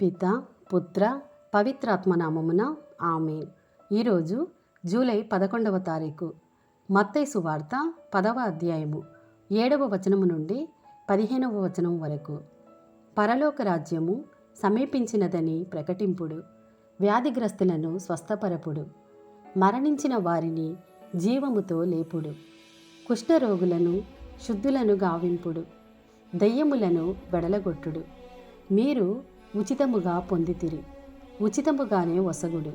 పిత పుత్ర పవిత్రాత్మనామమున ఆమె ఈరోజు జూలై పదకొండవ తారీఖు మత్తైసు సువార్త పదవ అధ్యాయము ఏడవ వచనము నుండి పదిహేనవ వచనం వరకు. పరలోక రాజ్యము సమీపించినదని ప్రకటింపుడు వ్యాధిగ్రస్తులను స్వస్థపరపుడు మరణించిన వారిని జీవముతో లేపుడు కుష్ఠరోగులను శుద్ధులను గావింపుడు దయ్యములను వెడలగొట్టుడు. మీరు ఉచితముగా పొందితిరి. ఉచితముగానే వసగుడు.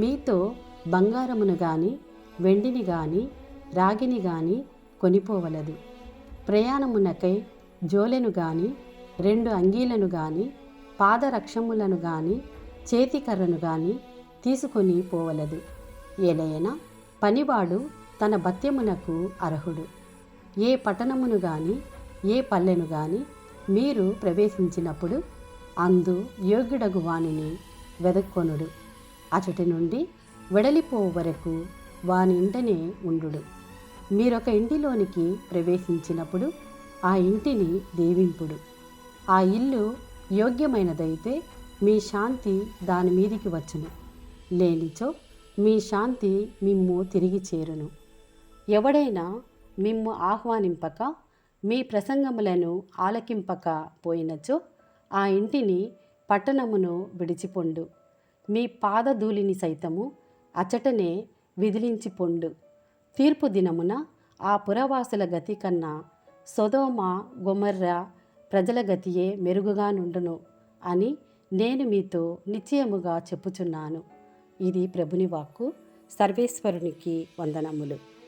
మీతో బంగారమును గాని వెండిని గాని రాగిని గాని కొనిపోవలదు. ప్రయాణమునకై జోలెను గాని రెండు అంగీలను గాని పాదరక్షములను గాని చేతికర్రను గాని తీసుకొని పోవలదు. ఏలైనా పనివాడు తన భత్యమునకు అర్హుడు. ఏ పట్టణమును గాని ఏ పల్లెను గాని మీరు ప్రవేశించినప్పుడు అందు యోగ్యుడగు వానిని వెదక్కొనుడు. అచటి నుండి వెడలిపో వరకు వాని ఇంటనే ఉండుడు. మీరొక ఇంటిలోనికి ప్రవేశించినప్పుడు ఆ ఇంటిని దీవింపుడు. ఆ ఇల్లు యోగ్యమైనదైతే మీ శాంతి దాని మీదికి వచ్చును. లేనిచో మీ శాంతి మిమ్ము తిరిగి చేరును. ఎవడైనా మిమ్ము ఆహ్వానింపక మీ ప్రసంగములను ఆలకింపక పోయినచో ఆ ఇంటిని పట్టణమును విడిచిపొండు. మీ పాదధూళిని సైతము అచటనే విదిలించిపొండు తీర్పు దినమున ఆ పురవాసుల గతి కన్నా సొదోమ గొమర్ర ప్రజల గతియే మెరుగుగా నుండును అని నేను మీతో నిశ్చయముగా చెప్పుచున్నాను. ఇది ప్రభుని వాక్కు. సర్వేశ్వరునికి వందనములు.